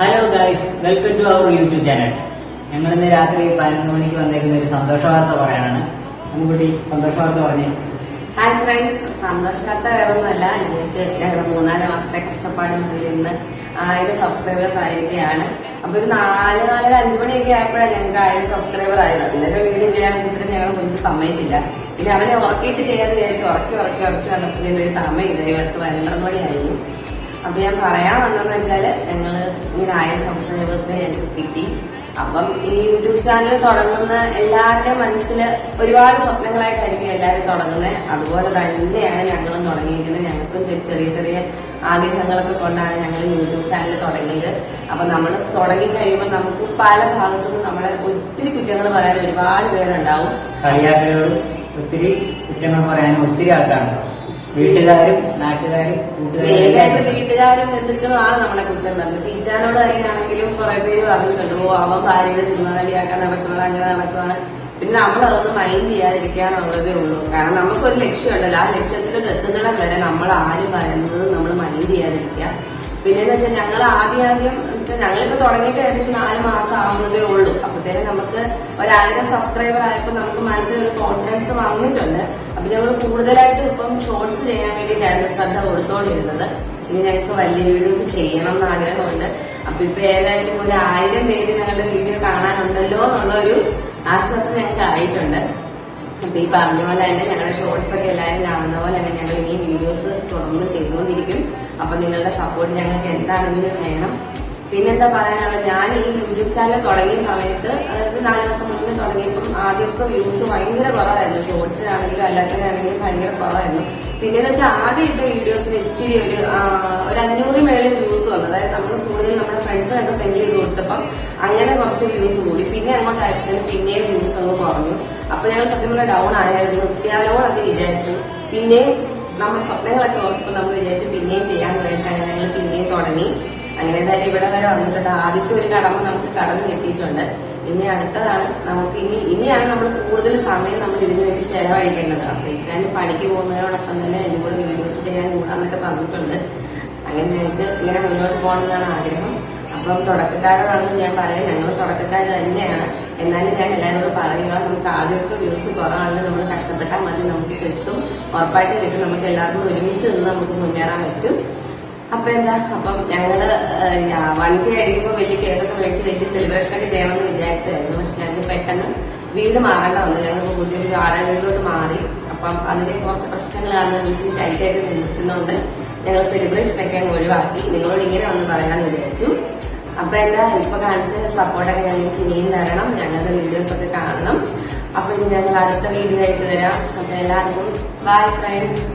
Hello guys welcome to our YouTube channel ഞങ്ങൾ ഇന്ന് രാത്രി പതിനൊന്ന് മണിക്ക് വന്നേക്കുന്ന ഒരു സന്തോഷ വാർത്ത പറയാനാണ്. മുൻകൂട്ടി സന്തോഷ വാർത്ത പറഞ്ഞേ. ഹായ് ഫ്രണ്ട്സ് സന്തോഷവാർത്ത വേറൊന്നുമല്ല. ഞങ്ങൾക്ക് ഞങ്ങളുടെ മൂന്നാൽ മാസത്തെ കഷ്ടപ്പാടിനുള്ളിൽ ഇന്ന് ആയിരം സബ്സ്ക്രൈബേഴ്സ് ആയിരിക്കുകയാണ്. അപ്പൊ ഒരു നാല് നാലര അഞ്ചു മണിയൊക്കെ ആയപ്പോഴാണ് ഞങ്ങൾക്ക് ആയിരം സബ്സ്ക്രൈബർ ആയത്. അതിന്റെ വീഡിയോ ചെയ്യാൻ വെച്ചിട്ട് ഞങ്ങൾ കുഞ്ഞ് സമ്മതിച്ചില്ല. പിന്നെ അവനെ ഉറക്കിയിട്ട് ചെയ്യാന്ന് വിചാരിച്ചു ഉറക്കി ഉറക്കി ഉറക്കി വന്നപ്പോൾ സമയം. ഇതേ ഇവർക്ക് പന്ത്രണ്ട് മണിയായിരുന്നു അപ്പൊ ഞാൻ പറയാൻ വന്നതെന്ന് വെച്ചാൽ ഞങ്ങൾ ഇങ്ങനെ ആയ സബ്സ്ക്രൈബേഴ്സിനെ എനിക്ക് കിട്ടി. അപ്പം ഈ യൂട്യൂബ് ചാനൽ തുടങ്ങുന്ന എല്ലാവരുടെ മനസ്സിൽ ഒരുപാട് സ്വപ്നങ്ങളായിട്ടായിരിക്കും എല്ലാവരും തുടങ്ങുന്നത് അതുപോലെ തന്നെയാണ് ഞങ്ങളും തുടങ്ങിയിരിക്കുന്നത്. ഞങ്ങൾക്കും ചെറിയ ചെറിയ ആഗ്രഹങ്ങളൊക്കെ കൊണ്ടാണ് ഞങ്ങൾ യൂട്യൂബ് ചാനൽ തുടങ്ങിയത്. അപ്പൊ നമ്മൾ തുടങ്ങി കഴിയുമ്പോൾ നമുക്ക് പല ഭാഗത്തുനിന്നും നമ്മളെ ഒത്തിരി കുറ്റങ്ങൾ പറയാൻ ഒരുപാട് പേരുണ്ടാവും. ഒത്തിരി കുറ്റങ്ങൾ പറയാനും ഒത്തിരി ആൾക്കാരുണ്ട് വീട്ടുകാരും നാട്ടുകാരും മെയിനായിട്ട് കൂട്ടുകാരും വീട്ടുകാരും ബന്ധുക്കളുമാണ് നമ്മളെ കുറ്റം. പറഞ്ഞത് ടീച്ചറിനോട് തന്നെയാണെങ്കിലും കുറെ പേര് പറഞ്ഞിട്ടുണ്ട് ഓ അവൻ ഭാര്യയുടെ സിനിമ നടിയാക്കാൻ നടക്കുകയാണ് അങ്ങനെ നടക്കുകയാണ് പിന്നെ നമ്മൾ അതൊന്നും മൈൻഡ് ചെയ്യാതിരിക്കാന്നുള്ളതേ ഉള്ളൂ. കാരണം നമുക്കൊരു ലക്ഷ്യമുണ്ടല്ലോ. ആ ലക്ഷ്യത്തിലോട്ട് എത്തുന്നിടം വരെ നമ്മൾ ആരും പറയുന്നത് നമ്മൾ മൈൻഡ് ചെയ്യാതിരിക്കുക. പിന്നെന്ന് വെച്ചാൽ ഞങ്ങൾ ആദ്യം ആദ്യം വെച്ചാൽ ഞങ്ങളിപ്പോ തുടങ്ങിയിട്ട് ഏകദേശം നാല് മാസം ആവുന്നതേ ഉള്ളൂ. അപ്പത്തേനും നമുക്ക് ഒരായിരം സബ്സ്ക്രൈബർ ആയപ്പോൾ നമുക്ക് മനസ്സിലൊരു കോൺഫിഡൻസ് വന്നിട്ടുണ്ട്. അപ്പൊ ഞങ്ങൾ കൂടുതലായിട്ട് ഇപ്പം ഷോർട്സ് ചെയ്യാൻ വേണ്ടിയിട്ടായിരുന്നു ശ്രദ്ധ കൊടുത്തോണ്ടിരുന്നത്. ഇനി ഞങ്ങൾക്ക് വലിയ വീഡിയോസ് ചെയ്യണം എന്ന് ആഗ്രഹമുണ്ട്. അപ്പൊ ഇപ്പൊ ഏതായാലും ഒരു ആയിരം പേര് ഞങ്ങളുടെ വീഡിയോ കാണാനുണ്ടല്ലോ എന്നുള്ള ഒരു ആശ്വാസം ഞങ്ങൾക്ക് ആയിട്ടുണ്ട്. അപ്പൊ ഈ പറഞ്ഞ തന്നെ ഞങ്ങളുടെ ഷോർട്സ് ഒക്കെ എല്ലാവരും കാണുന്ന പോലെ തന്നെ ഞങ്ങൾ ഇനി വീഡിയോസ് തുടർന്ന് ചെയ്തുകൊണ്ടിരിക്കും. അപ്പൊ നിങ്ങളുടെ സപ്പോർട്ട് ഞങ്ങൾക്ക് എന്താണെങ്കിലും വേണം. പിന്നെന്താ പറയാനുള്ളത് ഞാൻ ഈ യൂട്യൂബ് ചാനൽ തുടങ്ങിയ സമയത്ത് അതായത് നാല് ദിവസം മുന്നേ തുടങ്ങിയപ്പം ആദ്യമൊക്കെ വ്യൂസ് ഭയങ്കര കുറവായിരുന്നു. ഷോർട്സിനാണെങ്കിലും അല്ലാത്തതിനാണെങ്കിലും ഭയങ്കര കുറവായിരുന്നു. പിന്നെന്ന് വെച്ചാൽ ആദ്യം ഇട്ട വീഡിയോസിന് ഇച്ചിരി ഒരു ഒരു അഞ്ഞൂറ് മേളിൽ വ്യൂസ് വന്നു. അതായത് നമ്മൾ കൂടുതൽ നമ്മുടെ ഫ്രണ്ട്സിനൊക്കെ സെൻഡ് ചെയ്ത് കൊടുത്തപ്പം അങ്ങനെ കുറച്ച് വ്യൂസ് കൂടി. പിന്നെ അങ്ങോട്ടായപ്പോഴും പിന്നെയും വ്യൂസ് അങ്ങ് കുറഞ്ഞു. അപ്പൊ ഞങ്ങൾ സത്യം പറഞ്ഞാൽ ഡൗൺ ആയായിരുന്നു. നിർത്തിയാലോ അത് വിചാരിച്ചു. പിന്നെയും നമ്മുടെ സ്വപ്നങ്ങളൊക്കെ ഓർത്തപ്പോൾ നമ്മൾ വിചാരിച്ചു പിന്നെയും ചെയ്യാന്ന് എന്തായാലും ഇവിടെ വരെ വന്നിട്ടുണ്ട്. ആദ്യത്തെ ഒരു കടമ നമുക്ക് കടന്നു കിട്ടിയിട്ടുണ്ട്. ഇനി അടുത്തതാണ് നമുക്ക് ഇനി ഇനിയാണ് നമ്മൾ കൂടുതൽ സമയം നമ്മൾ ഇതിനു വേണ്ടി ചെലവഴിക്കേണ്ടത്. അപ്പൊ ഇച്ചാൻ പണിക്ക് പോകുന്നതിനോടൊപ്പം തന്നെ എന്റെ കൂടെ വീഡിയോസ് ചെയ്യാൻ കൂടാന്നൊക്കെ പറഞ്ഞിട്ടുണ്ട്. അങ്ങനെ ഞങ്ങൾക്ക് ഇങ്ങനെ മുന്നോട്ട് പോകണമെന്നാണ് ആഗ്രഹം. അപ്പം തുടക്കക്കാരോടാണെന്ന് ഞാൻ പറയാം. ഞങ്ങൾ തുടക്കക്കാർ തന്നെയാണ്. എന്നാലും ഞാൻ എല്ലാവരോടും പറയുക നമുക്ക് ആദ്യമൊക്കെ വ്യൂസ് കുറവാണെങ്കിൽ നമ്മൾ കഷ്ടപ്പെട്ടാൽ മതി നമുക്ക് കിട്ടും. ഉറപ്പായിട്ട് കിട്ടും. നമുക്ക് എല്ലാവർക്കും ഒരുമിച്ച് നിന്ന് നമുക്ക് മുന്നേറാൻ പറ്റും. അപ്പൊ എന്താ? അപ്പം ഞങ്ങൾ വൺ കെ അടിക്കുമ്പോൾ വലിയ കേക്കൊക്കെ മേടിച്ച് വലിയ സെലിബ്രേഷൻ ഒക്കെ ചെയ്യണമെന്ന് വിചാരിച്ചായിരുന്നു. പക്ഷെ ഞങ്ങൾക്ക് പെട്ടെന്ന് വീട് മാറേണ്ട വന്നു. ഞങ്ങൾ പുതിയൊരു വാടക വീട്ടിലോട്ട് മാറി. അപ്പം അതിന്റെ കുറച്ച് പ്രശ്നങ്ങൾ കാരണം വിളിച്ച് ടൈറ്റ് ആയിട്ട് നിൽക്കുന്നതുകൊണ്ട് ഞങ്ങൾ സെലിബ്രേഷൻ ഒക്കെ അങ്ങ് ഒഴിവാക്കി. നിങ്ങളോട് ഇങ്ങനെ വന്ന് പറയാമെന്ന് വിചാരിച്ചു. അപ്പൊ എന്താ ഇപ്പൊ കാണിച്ച സപ്പോർട്ടൊക്കെ ഞങ്ങൾക്ക് ഇനിയും തരണം. ഞങ്ങളുടെ വീഡിയോസ് ഒക്കെ കാണണം. അപ്പൊ ഞങ്ങൾ അടുത്ത വീഡിയോ ആയിട്ട് വരാം. അപ്പൊ എല്ലാവർക്കും ബൈ ഫ്രണ്ട്സ്